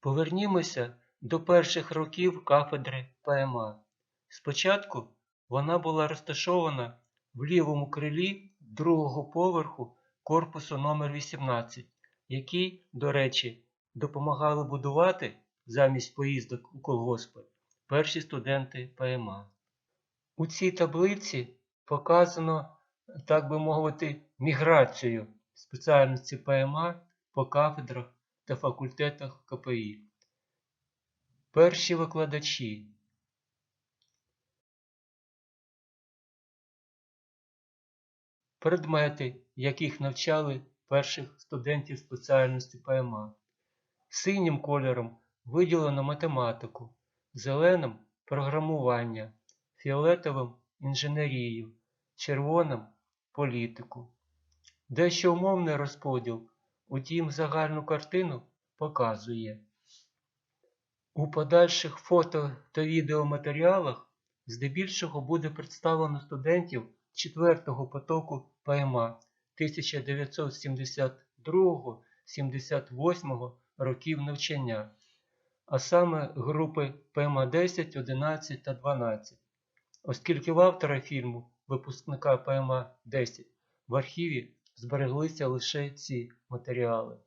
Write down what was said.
Повернімося до перших років кафедри ПМА. Спочатку вона була розташована в лівому крилі другого поверху корпусу номер 18, який, до речі, допомагали будувати замість поїздок у колгоспи перші студенти ПМА. У цій таблиці показано, так би мовити, міграцію спеціальності ПМА по кафедрах та факультетах КПІ. Перші викладачі. Предмети, яких навчали перших студентів спеціальності ПМА. Синім кольором виділено математику, зеленим програмування, фіолетовим інженерію, червоним політику. Дещо умовний розподіл, утім загальну картину показує. У подальших фото та відеоматеріалах здебільшого буде представлено студентів четвертого потоку ПМА 1972-78 років навчання, а саме групи ПМА 10, 11 та 12, оскільки в автора фільму випускника ПМА 10 в архіві збереглися лише ці матеріали.